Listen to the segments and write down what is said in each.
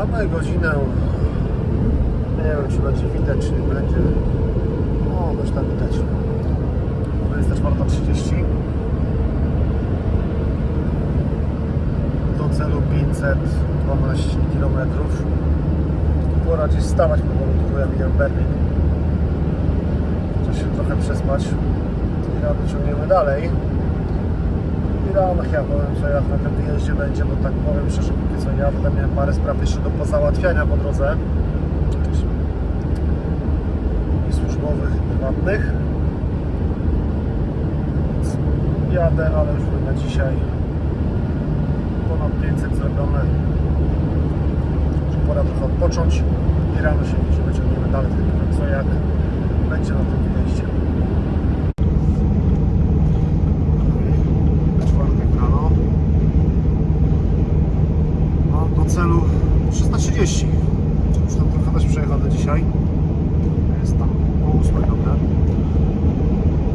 Mamy godzinę. Nie wiem, czy będzie widać, czy nie będzie. O, coś tam widać. To jest też 4.30. Do celu 512 km. Pora gdzieś stawać powolutku, ja mijam Berlin. Chcę się trochę przespać. I rano ciągniemy dalej. Rano ja powiem, co jak na tym wyjeździe będzie, bo tak powiem szczerze, póki co ja będę miałem parę spraw jeszcze do pozałatwiania po drodze. I służbowych, i prywatnych. Więc jadę, ale już na dzisiaj ponad 500 zrobione. Że pora trochę odpocząć i rano się widzimy, ciągniemy dalej, tylko co jak będzie na tym wyjeździe. czwartek rano. No, do celu 330. Już tam trochę też przejechane dzisiaj. Jest tam po 8 dobra.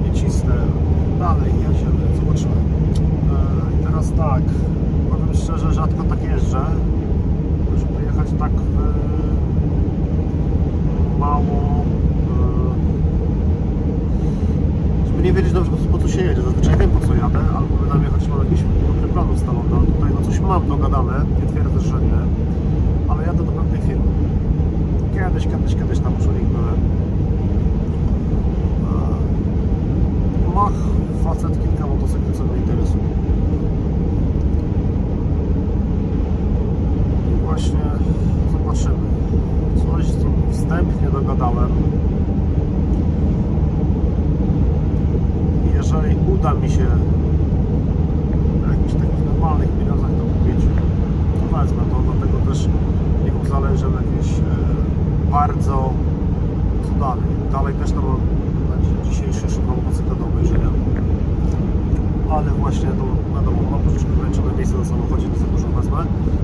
I cisnę dalej, jedziemy, zobaczymy. E, I teraz tak, powiem szczerze, rzadko tak jeżdżę. Żeby jechać tak e, mało. E, żeby nie wiedzieć dobrze po, po co się jedzie. Zazwyczaj wiem po co jadę, albo bynajmniej choć mam jakiś dobry plan ustalony, ale tutaj no coś mam dogadane, nie twierdzę, że nie, ale jadę do pewnej firmy. Kiedyś, kiedyś, kiedyś tam już u nich byłem. Eee, Mach facet kilka motocykli, co mnie interesuje. I właśnie zobaczymy. Coś z nim jeżeli uda mi się na jakichś takich normalnych pieniądzach to kupić, to wezmę to, dlatego też nie uzależniam jakieś e, bardzo co dalej. Też to mam dzisiejszy mam motocykl do obejrzenia. Ale właśnie to wiadomo, mam troszeczkę ograniczone miejsce na samochodzie, nie za dużo wezmę,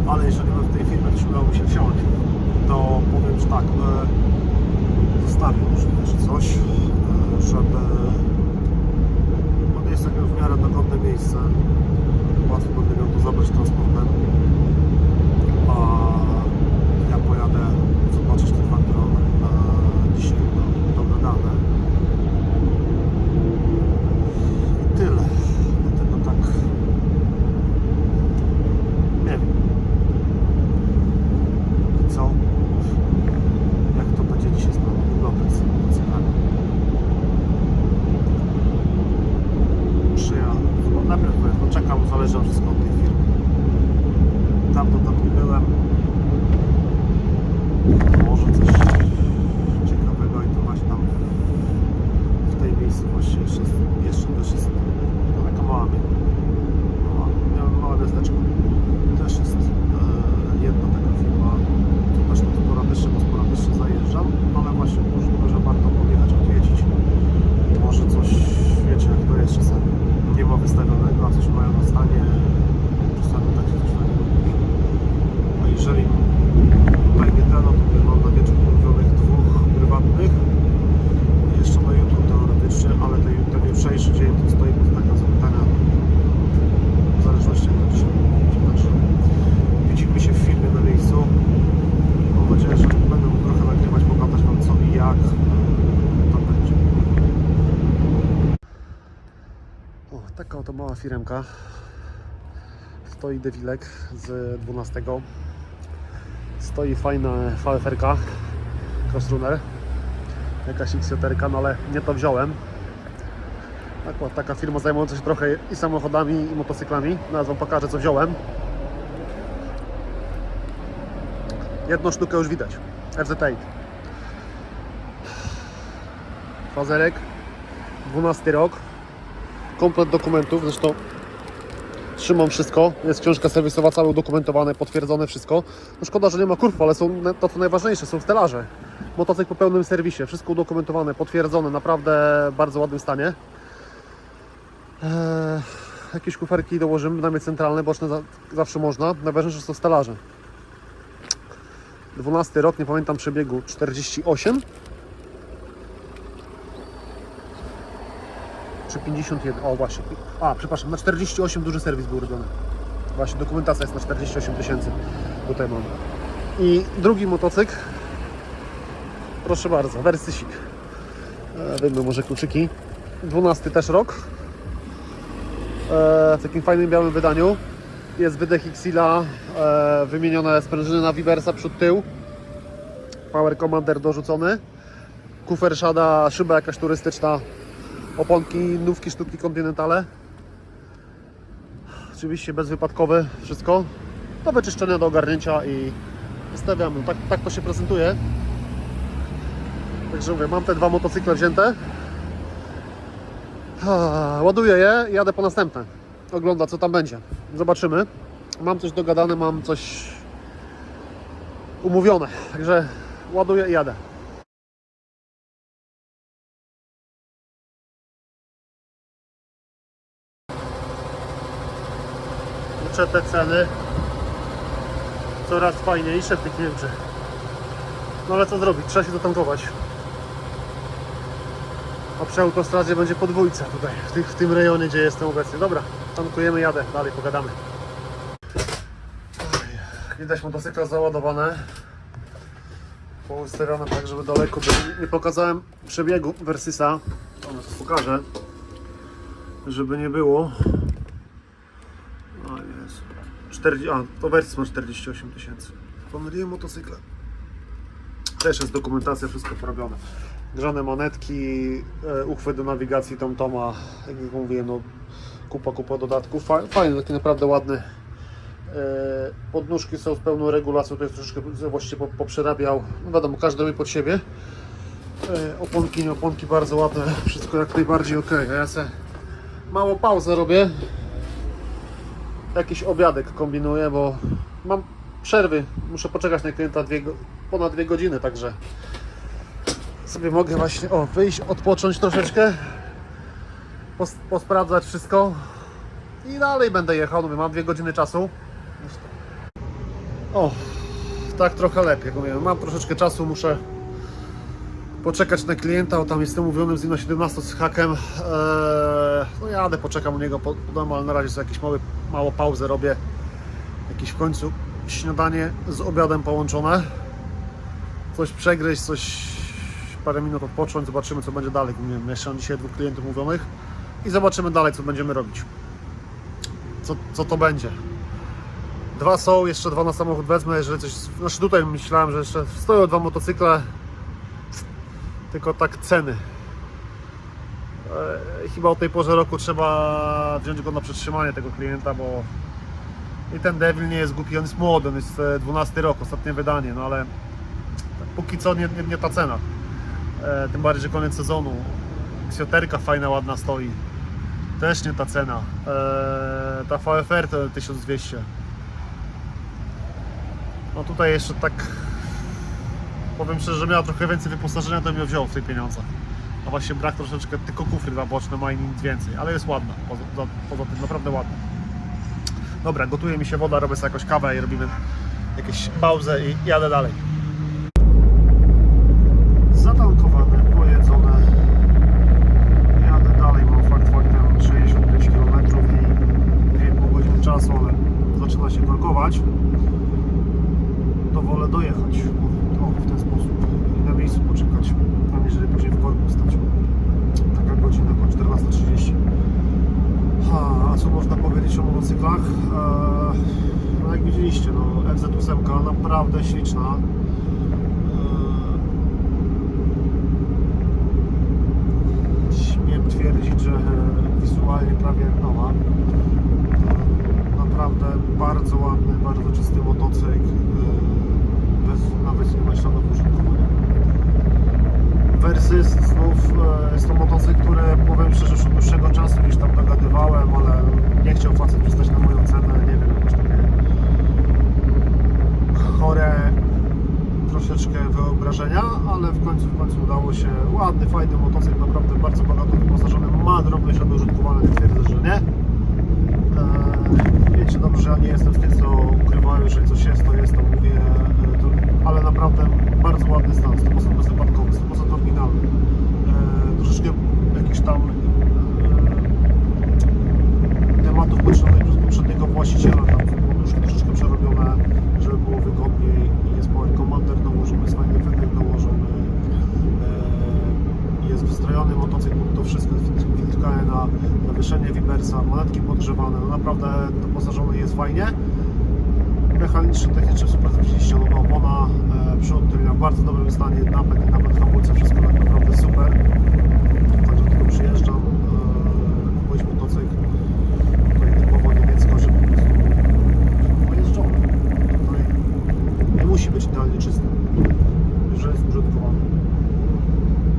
ale jeżeli bym w tej firmie też udało mi się wsiąść, to powiem, że tak, zostawię możliwe, że coś, e, żeby jest takie w miarę dogodne miejsce. Łatwo będę miał to zabrać transportem. A ja pojadę zobaczyć te dwa, które mam e, dzisiaj do- dogadane. I tyle. Dlatego tak. Nie wiem. I co? Jak to będzie dzisiaj znowu wyglądać z tym motocyklami? przyjadę. No najpierw powiem, no czekam, zależy nam wszystko od tej firmy. Dawno tam nie byłem. Może coś ciekawego i to właśnie tam w tej miejscowości jeszcze, jeszcze też jest no, taka mała mia- mała, miałem małe miasteczko. Też jest e, jedna taka firma. Tu też no, sporadycznie, bo sporadycznie zajeżdżam, ale właśnie możliwe, że warto podjechać, odwiedzić. Może coś, wiecie, jak to jest czasami. Nie ma wystawionego, a coś mają na stanie. Czasami tak się coś fajnie robi. A jeżeli tutaj nie ten, no to mówię, mam na wieczór umówionych dwóch prywatnych. I jeszcze na jutro teoretycznie, ale ten, ten jutrzejszy dzień to stoi pod taką zapytania. W zależności jak to dzisiaj mówić. Także widzimy się w filmie na miejscu. Mam nadzieję, że będę mógł trochę nagrywać, pokazać Wam co i jak e, tam będzie. O, taka Stoi Dewilek z 12. Stoi fajna VFR-ka Crossrunner. Jakaś XJ, no ale nie to wziąłem. Akurat taka firma zajmująca się trochę i samochodami, i motocyklami. Teraz Wam pokażę co wziąłem. Jedną sztukę już widać. FZ8. Fazerek. 12 rok komplet dokumentów, zresztą trzymam wszystko, jest książka serwisowa, całe udokumentowane, potwierdzone wszystko. No szkoda, że nie ma kurw, ale są to co najważniejsze, są stelaże. Motocykl po pełnym serwisie, wszystko udokumentowane, potwierdzone, naprawdę w bardzo ładnym stanie. Eee, jakieś kuferki dołożymy, damy centralne, boczne za, zawsze można. Najważniejsze są stelaże. 12 rok, nie pamiętam przebiegu, 48 czy 51, o właśnie, a przepraszam, na 48 duży serwis był robiony. Właśnie dokumentacja jest na 48 tysięcy, tutaj mam. I drugi motocykl. Proszę bardzo, Wersysik. E, Wyjmę może kluczyki. 12 też rok. E, w takim fajnym białym wydaniu. Jest wydech Xila, e, wymienione sprężyny na Viversa przód tył. Power Commander dorzucony. Kufer Shada, szyba jakaś turystyczna. Oponki, nówki sztuki kontynentale. Oczywiście bezwypadkowy, wszystko. Do wyczyszczenia, do ogarnięcia i wystawiamy. Tak, tak to się prezentuje. Także mówię, mam te dwa motocykle wzięte. Ładuję je i jadę po następne. Ogląda co tam będzie. Zobaczymy. Mam coś dogadane, mam coś umówione. Także ładuję i jadę. Kurczę, te ceny coraz fajniejsze w tych Niemczech. No ale co zrobić? Trzeba się dotankować. A przy autostradzie będzie podwójca tutaj, w, tych, w tym rejonie, gdzie jestem obecnie. Dobra, tankujemy, jadę, dalej pogadamy. Widać motocykle załadowane. Poustawione tak, żeby daleko było. Nie pokazałem przebiegu Versysa. Ono to pokażę. Żeby nie było. O Jezu. 40, a, to Versys ma 48 tysięcy. Pomyliłem motocykle. Też jest dokumentacja, wszystko porobione. Grzane monetki, e, uchwyt do nawigacji Tom Toma, jak mówiłem, no, kupa, kupa dodatków. Fa- Fajny, taki naprawdę ładny. E, Podnóżki są z pełną regulacją, to jest troszeczkę właściwie po- poprzerabiał. No wiadomo, każdy robi pod siebie. E, Oponki, nie oponki bardzo ładne, wszystko jak najbardziej ok. Ja se mało pauzę robię. Jakiś obiadek kombinuję, bo mam przerwy. Muszę poczekać na klienta dwie, ponad dwie godziny, także sobie mogę właśnie o, wyjść, odpocząć troszeczkę, pos, posprawdzać wszystko i dalej będę jechał. Mówię, mam dwie godziny czasu. O, tak trochę lepiej. Mówię, mam troszeczkę czasu, muszę poczekać na klienta, bo tam jestem umówiony z nim na 17 z hakiem. Eee, no jadę, poczekam u niego po, po domu, ale na razie sobie jakieś małe, małą pauzę robię. Jakieś w końcu śniadanie z obiadem połączone. Coś przegryźć, coś parę minut odpocząć, zobaczymy co będzie dalej. Nie wiem, jeszcze mam dzisiaj dwóch klientów mówionych i zobaczymy dalej co będziemy robić. Co, co to będzie. Dwa są, jeszcze dwa na samochód wezmę, jeżeli coś... Znaczy tutaj myślałem, że jeszcze stoją dwa motocykle, tylko tak ceny. E, chyba o tej porze roku trzeba wziąć go na przetrzymanie tego klienta, bo i ten Devil nie jest głupi, on jest młody, on jest e, 12 rok, ostatnie wydanie, no ale póki co nie, nie, nie ta cena. E, tym bardziej, że koniec sezonu. Ksjoterka fajna, ładna stoi. Też nie ta cena. E, ta VFR to 1200. No tutaj jeszcze tak powiem szczerze, że miała trochę więcej wyposażenia, to bym wziął w tych pieniądzach. A właśnie brak troszeczkę, tylko kufry dwa boczne ma i nic więcej, ale jest ładna, poza, za- poza tym naprawdę ładna. Dobra, gotuje mi się woda, robię sobie jakąś kawę i robimy jakieś pauzę i jadę dalej. Zatankowane, pojedzone. Jadę dalej, mam fakt faktem 65 km i 2,5 godziny czasu, ale zaczyna się korkować. To wolę dojechać o, w ten sposób i na miejscu poczekać, aniżeli później w korku stać. Taka godzina, około 14.30. Ha, a co można powiedzieć o motocyklach? Eee, no jak widzieliście, no FZ8 naprawdę śliczna. Eee, śmiem twierdzić, że wizualnie prawie jak nowa. Naprawdę bardzo ładny, bardzo czysty motocykl. Eee, bez nawet nie ma śladów użytkowania. Versys znów e, jest to motocykl, który powiem szczerze, już od dłuższego czasu gdzieś tam dogadywałem, ale nie chciał facet przystać na moją cenę, nie wiem, jakoś takie chore troszeczkę wyobrażenia, ale w końcu w końcu udało się. Ładny, fajny motocykl, naprawdę bardzo bogato wyposażony, ma drobne ślady użytkowane, twierdzę, że nie. E, czy dobrze, ja nie jestem z tych, co ukrywają, jeżeli coś jest, to jest, to mówię, e, to, ale naprawdę bardzo ładny stan, 100% bezwypadkowy, 100% oryginalny. E, troszeczkę jakiś tam e, tematów poczynionych przez poprzedniego właściciela, tam poduszki troszeczkę przerobione, żeby było wygodniej i jest pełen komander dołożony, jest fajny wynek dołożony, e, jest wystrojony motocykl, to wszystko na zawieszenie Vibersa, manetki podgrzewane, no naprawdę doposażony jest fajnie. Mechanicznie, technicznie super zrobiliście, nowa opona, e, przód, który w bardzo dobrym stanie, napęd, napęd hamulce, wszystko tak naprawdę super. Także tylko przyjeżdżam, e, kupić motocykl, tutaj typowo niemiecko, żeby po prostu pojeżdżony. Tutaj nie musi być idealnie czysty, że jest użytkowany.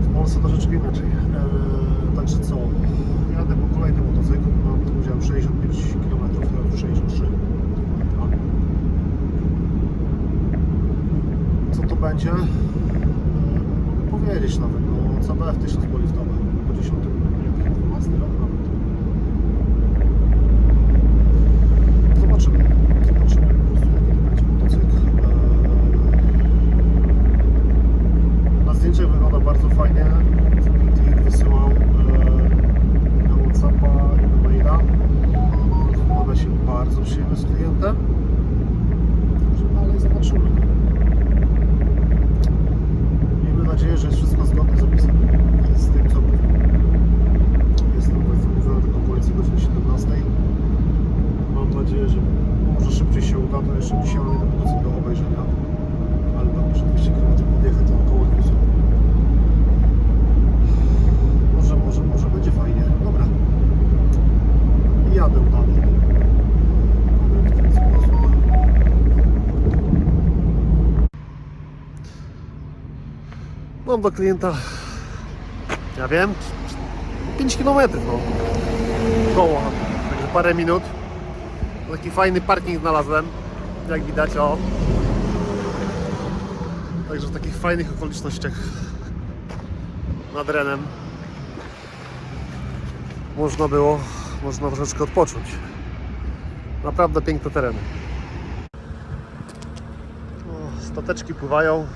W Polsce troszeczkę inaczej. E, także co? Jadę po kolejny motocykl. Mam tu udział 65 km, ja już 63. A. Co to będzie? E, mogę powiedzieć nawet. No, CBF 1000 poliftowe. Po 10 nie, 12 rok nawet. Zobaczymy. Zobaczymy po prostu jaki. E, na zdjęciach wygląda bardzo fajnie. Klient wysyłał e, na Whatsappa i na maila. Składa się bardzo przyjemnie z klientem. Dalej zobaczymy. Miejmy nadzieję, że jest wszystko zgodne z opisem. Z tym, co mówił. Jestem zamówiony do okolicy godziny 17. Mam nadzieję, że może szybciej się uda. To jeszcze dzisiaj mam jeden motocykl do obejrzenia. Ale tam muszę 200 km podjechać to około 200. Może, może, może będzie fajnie. Dobra. I jadę dalej. Powiem w ten sposób. Mam do klienta, ja wiem, 5 km no. Koło, także parę minut. Taki fajny parking znalazłem, jak widać, o. Także w takich fajnych okolicznościach nad Renem można było, można troszeczkę odpocząć. Naprawdę piękne tereny. O, stateczki pływają.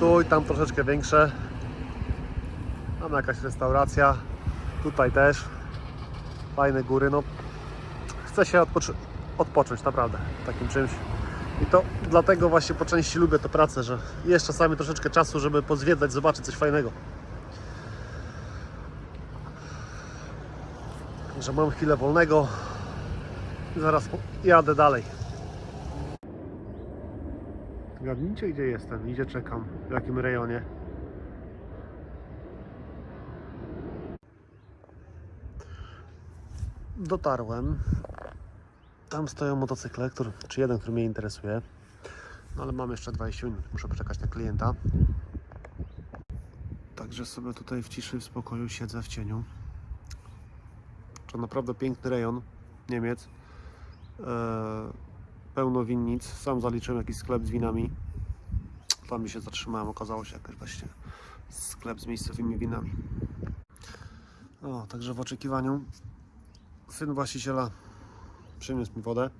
Tu i tam troszeczkę większe. Tam jakaś restauracja. Tutaj też. Fajne góry. No, chce się odpoczy- odpocząć naprawdę takim czymś. I to dlatego właśnie po części lubię tę pracę, że jest czasami troszeczkę czasu, żeby pozwiedzać, zobaczyć coś fajnego. Że mam chwilę wolnego zaraz jadę dalej. Zgadnijcie gdzie jestem, gdzie czekam, w jakim rejonie. Dotarłem. Tam stoją motocykle, który, czy jeden, który mnie interesuje. No ale mam jeszcze 20 minut, muszę poczekać na klienta. Także sobie tutaj w ciszy, w spokoju siedzę w cieniu. To naprawdę piękny rejon Niemiec. Eee, pełno winnic. Sam zaliczyłem jakiś sklep z winami. Tam mi się zatrzymałem, okazało się jakaś właśnie sklep z miejscowymi winami. O, także w oczekiwaniu syn właściciela przyniósł mi wodę.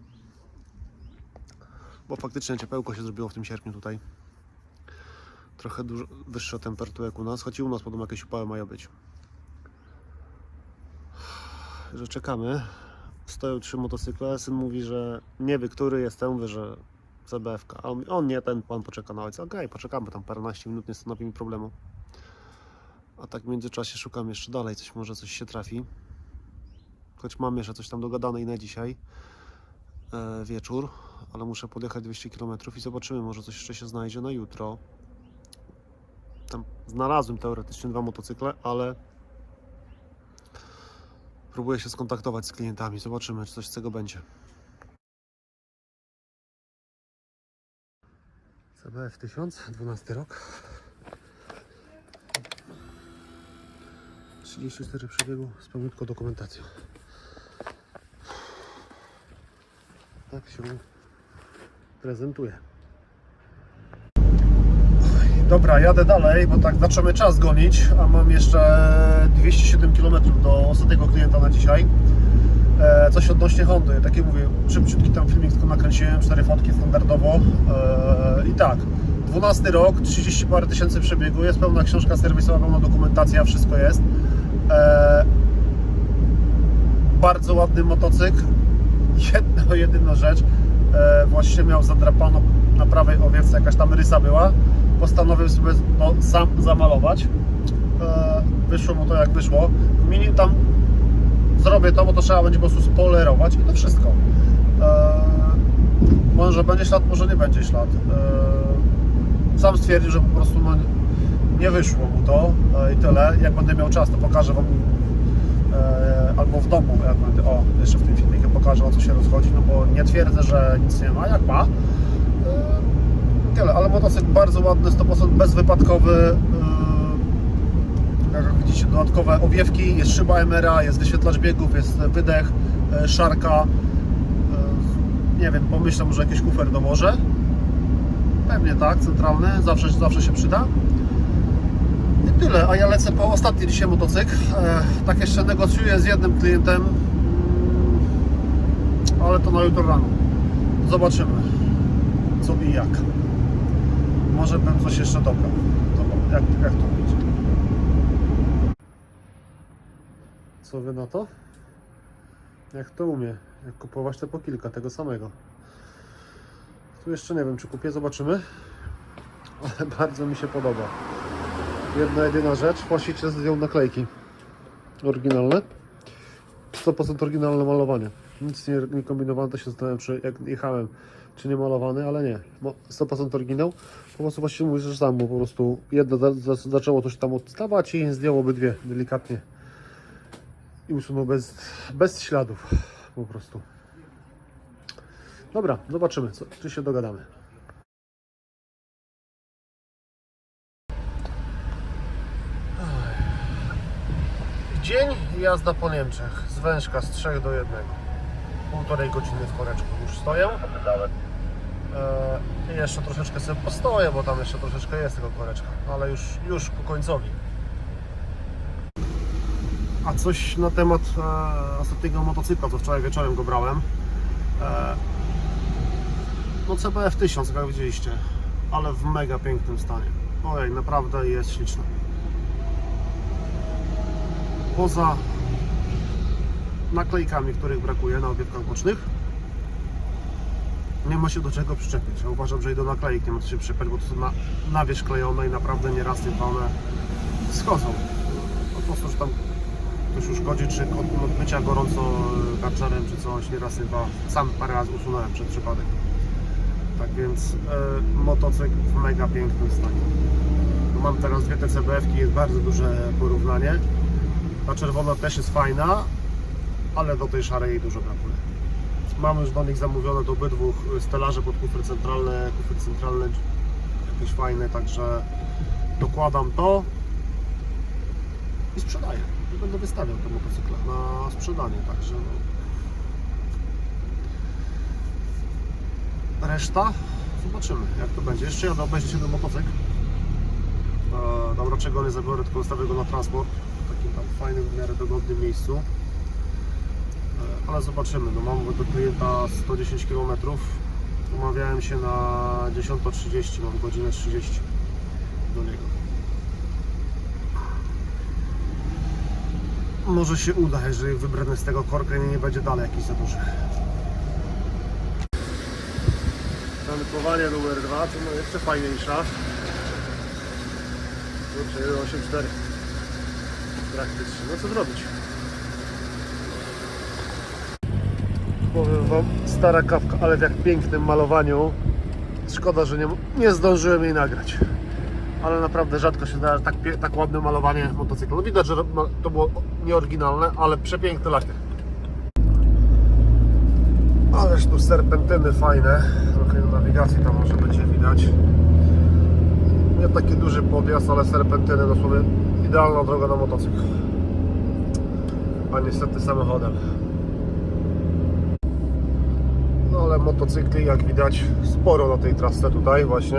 Bo faktycznie ciepełko się zrobiło w tym sierpniu tutaj. Trochę dużo, wyższa temperatura jak u nas, choć i u nas podobno jakieś upały mają być. Że czekamy. Stoją trzy motocykle. Syn mówi, że nie wie, który jest ten, mówię, że CBF. A on, on nie, ten pan poczeka na ojca. Okej, poczekamy tam paręnaście minut, nie stanowi mi problemu. A tak w międzyczasie szukam jeszcze dalej, coś może coś się trafi. Choć mam jeszcze coś tam dogadane i na dzisiaj e, wieczór, ale muszę podjechać 200 km i zobaczymy, może coś jeszcze się znajdzie na jutro. Tam znalazłem teoretycznie dwa motocykle, ale próbuję się skontaktować z klientami. Zobaczymy, czy coś z tego będzie. CBF 1000, 12 rok. 34 przebiegu z pełniutką dokumentacją. Tak się prezentuje. Dobra, jadę dalej, bo tak zaczynamy czas gonić, a mam jeszcze 207 km do ostatniego klienta na dzisiaj. E, coś odnośnie Hondy, tak jak mówię, szybciutki tam filmik tylko nakręciłem, cztery fotki standardowo. E, I tak, 12 rok, 30 parę tysięcy przebiegu, jest pełna książka serwisowa, pełna dokumentacja, wszystko jest. E, bardzo ładny motocykl. Jedna, jedyna rzecz, e, właśnie miał zadrapano na prawej owiewce, jakaś tam rysa była. Postanowił sobie to sam zamalować. E, wyszło mu to jak wyszło. Mini tam zrobię to, bo to trzeba będzie po prostu spolerować i to wszystko. Eee, może będzie ślad, może nie będzie ślad. Eee, sam stwierdził, że po prostu no, nie wyszło mu to e, i tyle. Jak będę miał czas, to pokażę Wam e, albo w domu, jak będę, o, jeszcze w tym filmiku pokażę o co się rozchodzi, no bo nie twierdzę, że nic nie ma, jak ma. Tyle, ale motocykl bardzo ładny, 100% bezwypadkowy. e, jak widzicie, dodatkowe owiewki, jest szyba MRA, jest wyświetlacz biegów, jest wydech, e, szarka. E, Nie wiem, pomyślę, że jakiś kufer dołożę. Pewnie tak, centralny, zawsze, zawsze się przyda. I tyle, a ja lecę po ostatni dzisiaj motocykl. Tak jeszcze negocjuję z jednym klientem, ale to na jutro rano. Zobaczymy, co i jak. Może bym coś jeszcze dobrał. To, jak, jak to będzie. Co wy na to? Jak to umie? Jak kupować to po kilka tego samego. Tu jeszcze nie wiem, czy kupię, zobaczymy. Ale bardzo mi się podoba. Jedna jedyna rzecz, właściciel zdjął naklejki oryginalne. 100% oryginalne malowanie. Nic nie, nie kombinowałem, to się zastanawiałem, czy jak jechałem, czy nie malowany, ale nie. Bo 100% oryginał. Po prostu właściwie mówisz, że bo po prostu jedno za, za, zaczęło coś tam odstawać i zdjął obydwie delikatnie. I usunął bez, bez śladów po prostu. Dobra, zobaczymy, co, czy się dogadamy. Dzień jazda po Niemczech. Z Wężka z 3 do 1. Półtorej godziny w koreczku już stoję. E, jeszcze troszeczkę sobie postoję, bo tam jeszcze troszeczkę jest tego koreczka, ale już, już ku końcowi. A coś na temat e, ostatniego motocykla, co wczoraj wieczorem go brałem. E, no CBF 1000, jak widzieliście, ale w mega pięknym stanie. Ojej, naprawdę jest śliczny. Poza naklejkami, których brakuje na obiewkach bocznych, nie ma się do czego przyczepić. Ja uważam, że i do naklejek nie ma co się przyczepić, bo to są na, na wierzch klejone i naprawdę nieraz tylko one schodzą. Po prostu, że tam ktoś uszkodzi, czy od od mycia gorąco e, karczerem, czy coś, nieraz chyba sam parę razy usunąłem przed przypadek. Tak więc e, motocykl w mega pięknym stanie. No mam teraz dwie TCBF-ki, jest bardzo duże porównanie. Ta czerwona też jest fajna, ale do tej szarej dużo brakuje. Mam już do nich zamówione do obydwu stelaże pod kufry centralne, kufry centralne jakieś fajne, także dokładam to i sprzedaję. I będę wystawiał te motocykle na sprzedanie, także no. Reszta zobaczymy jak to będzie. Jeszcze jadę obejrzeć jeden motocykl. E, Dobra, czego nie zabiorę, tylko ustawię go na transport w takim tam fajnym, w miarę dogodnym miejscu. Ale zobaczymy. No mam do klienta 110 km. Umawiałem się na 10.30, mam godzinę 30 do niego. Może się uda, jeżeli wybrnę z tego korka i nie będzie dalej jakiś za duży. Tankowanie numer 2 to no jeszcze fajniejsza. Kurczę, 1.84 praktycznie. No co zrobić? Powiem Wam, stara kawka, ale w jak pięknym malowaniu. Szkoda, że nie, nie zdążyłem jej nagrać. Ale naprawdę rzadko się zdarza tak, tak ładne malowanie motocykla. No widać, że to było nieoryginalne, ale przepiękny lakier. Ależ tu serpentyny fajne. Trochę na nawigacji tam może będzie widać. Nie taki duży podjazd, ale serpentyny dosłownie idealna droga na motocykl. A niestety samochodem. No ale motocykli jak widać sporo na tej trasce tutaj właśnie.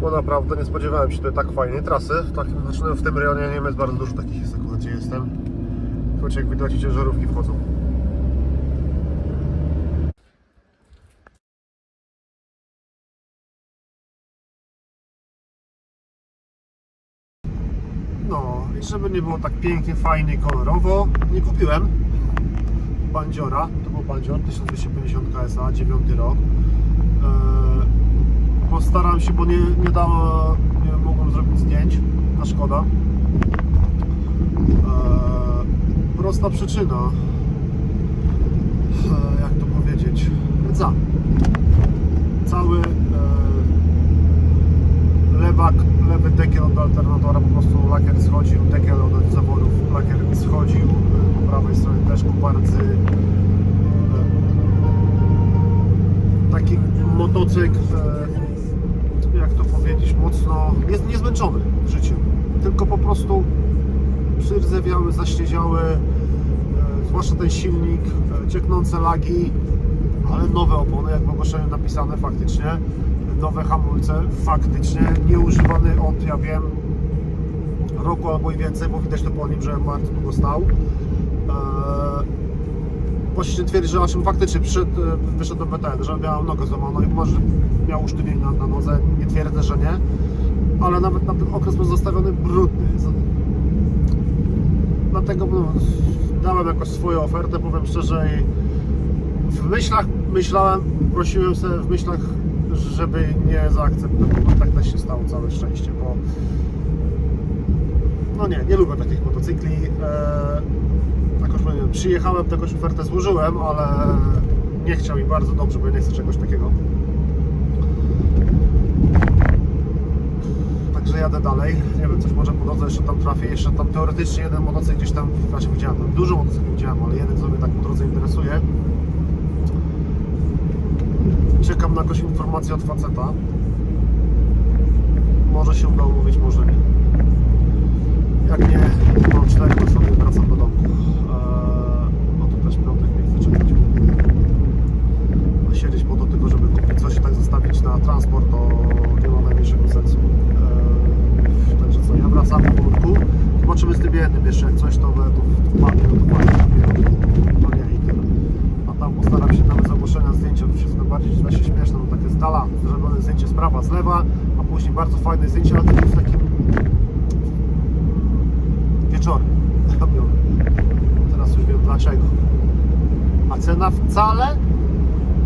Bo naprawdę nie spodziewałem się tutaj tak fajnej trasy. W, takim, znaczy no, w tym rejonie Niemiec bardzo dużo takich jest akurat gdzie jestem. Choć jak widać ciężarówki wchodzą. No i żeby nie było tak pięknie, fajnie, kolorowo, nie kupiłem Bandziora, to był Bandzior 1250 KSA, 9 rok. Eee, postaram się, bo nie, nie dało, nie mogłem zrobić zdjęć, a szkoda. prosta przyczyna. E, jak to powiedzieć? Rdza. Cały lewak, lewy dekiel od alternatora po prostu lakier schodził, dekiel od zaworów lakier schodził, po prawej stronie też kupa rdzy. E, taki motocykl, e, jak to powiedzieć, mocno jest niezmęczony w życiu, tylko po prostu przyrzewiały, zaśniedziały, e, zwłaszcza ten silnik, e, cieknące lagi, ale nowe opony, jak w ogłoszeniu napisane faktycznie, nowe hamulce faktycznie, nieużywany od, ja wiem, roku albo i więcej, bo widać to po nim, że bardzo długo stał. Eee, Właściciel twierdzi, że naszym faktycznie przyszedł, e, wyszedł do BTN, że miał nogę złamaną i może miał usztywnienie na, na nodze, nie twierdzę, że nie, ale nawet na ten okres był zostawiony brudny. Dlatego no, dałem jakoś swoją ofertę, powiem szczerze i w myślach myślałem, prosiłem sobie w myślach, żeby nie zaakceptować. Tak też się stało, całe szczęście, bo no nie, nie lubię takich motocykli. Eee, jakoś przyjechałem, taką ofertę złożyłem, ale nie chciał i bardzo dobrze, bo ja nie chcę czegoś takiego. Także jadę dalej. Nie wiem, coś może po drodze jeszcze tam trafię. Jeszcze tam teoretycznie jeden motocykl gdzieś tam, znaczy widziałem, dużo motocykli widziałem, ale jeden co mnie tak po drodze interesuje. Czekam na jakąś informację od faceta. Może się uda umówić, może nie. Jak nie, mam cztery, to sobie do domu. Eee, no to też piątek nie chcę czekać. Siedzieć po to tylko, żeby kupić coś i tak zostawić na transport, to nie ma najmniejszego sensu. Eee, także co, ja wracam po powrótku. Zobaczymy z tym jednym jeszcze, jak coś to, to wpadnie, no to fajnie. No nie i tyle. A tam postaram się nawet z ogłoszenia zdjęcia, to wszystko bardziej właśnie śmieszne, no takie z dala zrobione zdjęcie z prawa, z lewa, a później bardzo fajne zdjęcie, ale tylko w takim wieczorem. Teraz już wiem dlaczego. A cena wcale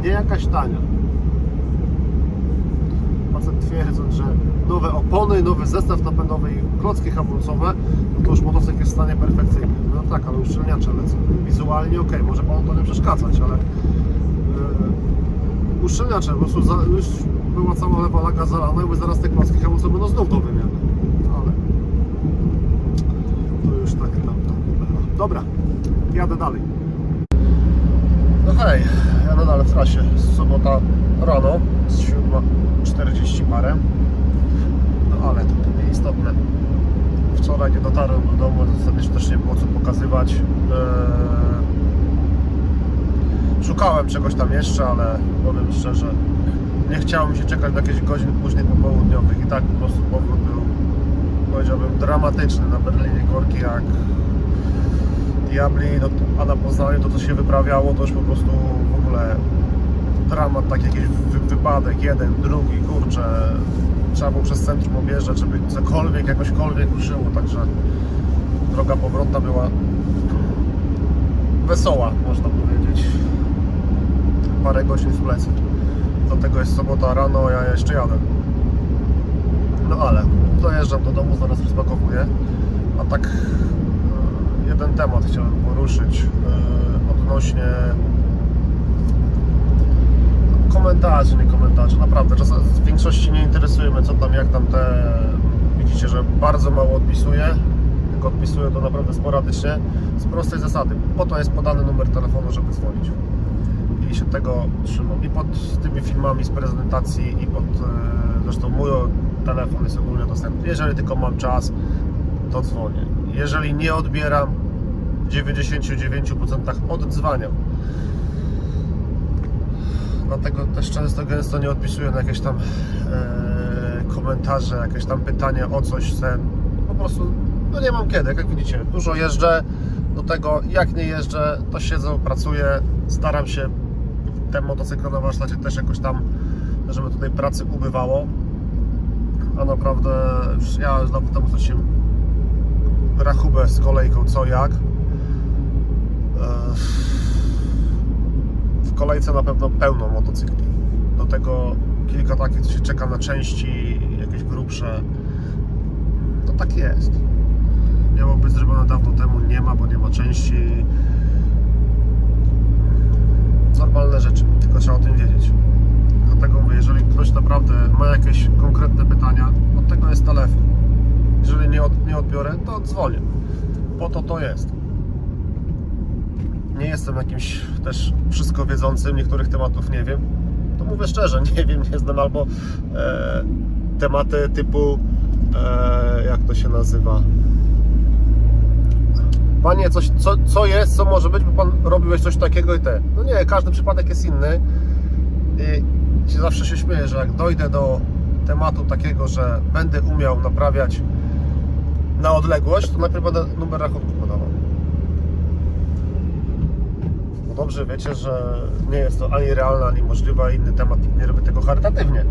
nie jakaś tania. Facet twierdząc, że nowe opony, nowy zestaw napędowy i klocki hamulcowe, no to już motocykl jest w stanie perfekcyjnym. No tak, ale uszczelniacze lecą. Wizualnie ok, może panu to nie przeszkadzać, ale yy, uszczelniacze, po prostu za, już była cała lewa laga zalana i zaraz te klocki hamulcowe będą znów do wymiany. Ale to już tak tam. Dobra, jadę dalej. No hej, ja nadal w trasie. Sobota rano, z 7.40 parę. No ale to, to nieistotne. Wczoraj nie dotarłem do domu, w zasadzie też nie było co pokazywać. Eee, Szukałem czegoś tam jeszcze, ale powiem szczerze, nie chciało mi się czekać do jakichś godzin późnych popołudniowych i tak po prostu powrót był, powiedziałbym, dramatyczny. Na Berlinie korki jak diabli, no, a na Poznaniu to co się wyprawiało, to już po prostu w ogóle dramat, tak jakiś wy, wypadek, jeden, drugi, kurczę, trzeba było przez centrum objeżdżać, żeby cokolwiek, jakośkolwiek ruszyło, także droga powrotna była wesoła, można powiedzieć. Parę godzin w plecy. Dlatego jest sobota rano, ja jeszcze jadę. No ale dojeżdżam do domu, zaraz rozpakowuję. A tak e, jeden temat chciałem poruszyć e, odnośnie komentarzy, nie komentarzy. Naprawdę, w większości nie interesujemy co tam, jak tam te... Widzicie, że bardzo mało odpisuję. Jak odpisuję to naprawdę sporadycznie. Z prostej zasady. Po to jest podany numer telefonu, żeby dzwonić. I się tego trzymam. I pod tymi filmami z prezentacji, i pod... e, Zresztą mój telefon jest ogólnie dostępny. Jeżeli tylko mam czas, to dzwonię. Jeżeli nie odbieram, w 99% oddzwaniam. Dlatego też często gęsto nie odpisuję na jakieś tam e, komentarze, jakieś tam pytania o coś sen. Po prostu no nie mam kiedy, jak widzicie. Dużo jeżdżę, do tego jak nie jeżdżę, to siedzę, pracuję, staram się te motocykle na warsztacie też jakoś tam, żeby tutaj pracy ubywało. A naprawdę już ja dawno temu coś się rachubę z kolejką co jak. Kolejce na pewno pełno motocykli. Do tego kilka takich, co się czeka na części, jakieś grubsze. No tak jest. miało być zrobione dawno temu, nie ma, bo nie ma części. Normalne rzeczy, tylko trzeba o tym wiedzieć. Dlatego mówię, jeżeli ktoś naprawdę ma jakieś konkretne pytania, od tego jest telefon. Jeżeli nie, od, nie odbiorę, to dzwonię. Po to to jest. Nie jestem jakimś też wszystko wiedzącym, niektórych tematów nie wiem. To mówię szczerze, nie wiem, nie znam albo e, tematy typu e, jak to się nazywa? Panie, coś, co, co jest, co może być, bo pan robiłeś coś takiego i te. No nie, każdy przypadek jest inny. I się zawsze się śmieję, że jak dojdę do tematu takiego, że będę umiał naprawiać na odległość, to najpierw będę numer rachunku podawał. Bo dobrze wiecie, że nie jest to ani realne, ani możliwe, inny temat nie robię tego charytatywnie.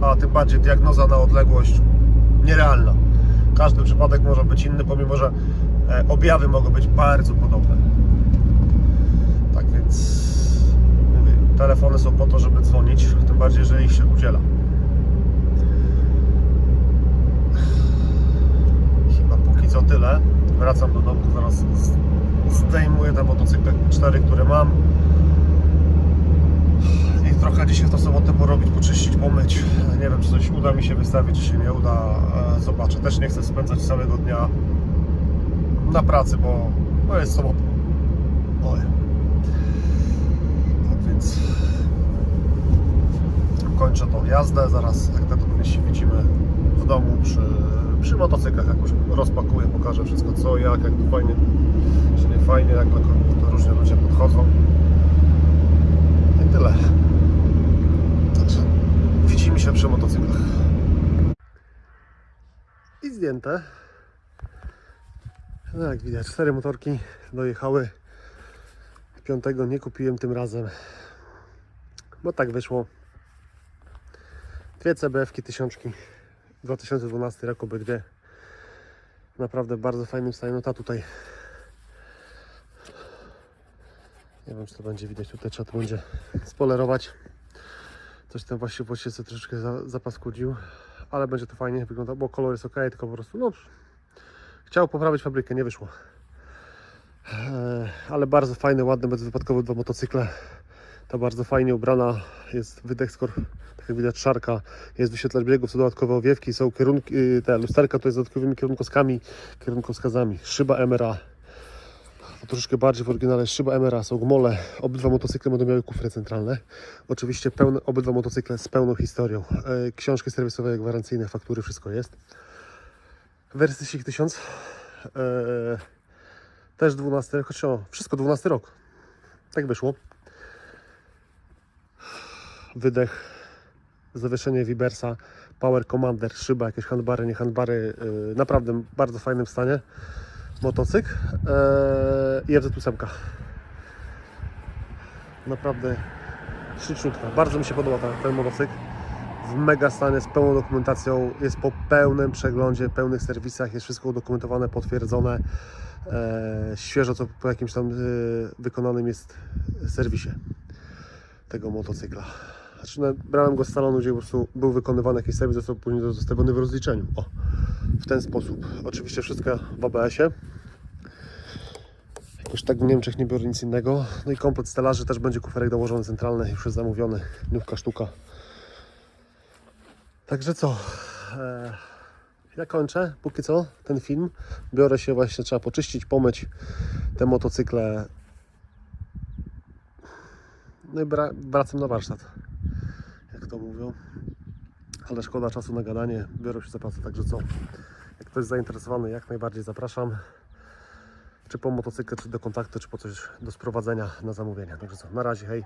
A tym bardziej diagnoza na odległość nierealna. Każdy przypadek może być inny, pomimo że e, objawy mogą być bardzo podobne. Tak więc mówię, telefony są po to, żeby dzwonić, tym bardziej, że ich się udziela. Chyba póki co tyle. Wracam do domku, zaraz zdejmuję te motocykle 4, które mam. I trochę dzisiaj tą sobotę porobić, poczyścić, pomyć. Nie wiem, czy coś uda mi się wystawić, czy się nie uda. E, Zobaczę. Też nie chcę spędzać całego dnia na pracy, bo, bo jest sobota. Oj. Tak więc kończę tą jazdę. Zaraz, jak to się widzimy w domu przy, przy motocyklach jakoś rozpakuję, pokażę wszystko co, jak, jak to fajnie, czy nie fajnie, jak to, to różnie ludzie podchodzą. I tyle. Także widzimy się przy motocyklach. I zdjęte. No jak widać, cztery motorki dojechały. Piątego nie kupiłem tym razem, bo tak wyszło. Dwie CBF-ki tysiączki. 2012 rok obydwie. Naprawdę w bardzo fajnym stanie. No ta tutaj. Nie wiem, czy to będzie widać. Tutaj trzeba to będzie spolerować. Coś tam właśnie w osiece troszeczkę za, zapaskudził. Ale będzie to fajnie wyglądało, bo kolor jest ok, tylko po prostu no, chciał poprawić fabrykę, nie wyszło. Eee, ale bardzo fajne, ładne, bezwypadkowe dwa motocykle. Ta bardzo fajnie ubrana jest wydech jak widać szarka, jest wyświetlacz biegów, są dodatkowe owiewki, są kierunki, y, te lusterka to jest z dodatkowymi kierunkowskami, kierunkowskazami, szyba MRA. To troszeczkę bardziej w oryginale szyba MRA, są gmole, obydwa motocykle będą miały kufry centralne. Oczywiście pełne, obydwa motocykle z pełną historią. E, książki serwisowe, gwarancyjne, faktury, wszystko jest. Wersy SIG 1000. E, też 12, choć o, wszystko 12 rok. Tak wyszło. Wydech, zawieszenie Vibersa, Power Commander, szyba, jakieś handbary, nie handbary. Yy, naprawdę w bardzo fajnym stanie. Motocykl yy, i FZ8. Naprawdę ślicznutka. Bardzo mi się podoba ten, ten motocykl. W mega stanie, z pełną dokumentacją. Jest po pełnym przeglądzie, pełnych serwisach. Jest wszystko udokumentowane, potwierdzone. E, świeżo co po jakimś tam e, wykonanym jest serwisie tego motocykla. Znaczy, no, brałem go z salonu, gdzie był wykonywany jakiś serwis, został później zostawiony w rozliczeniu. O, w ten sposób. Oczywiście wszystko w ABS-ie. Jakoś tak w Niemczech nie biorę nic innego. No i komplet stelaży też będzie kuferek dołożony centralny, już jest zamówiony. Nówka sztuka. Także co? E, ja kończę, póki co, ten film. Biorę się właśnie, trzeba poczyścić, pomyć te motocykle. No i wracam na warsztat, jak to mówią. Ale szkoda czasu na gadanie, biorę się za pracę, także co? Jak ktoś zainteresowany, jak najbardziej zapraszam. Czy po motocykle, czy do kontaktu, czy po coś do sprowadzenia na zamówienie. Także co, na razie, hej.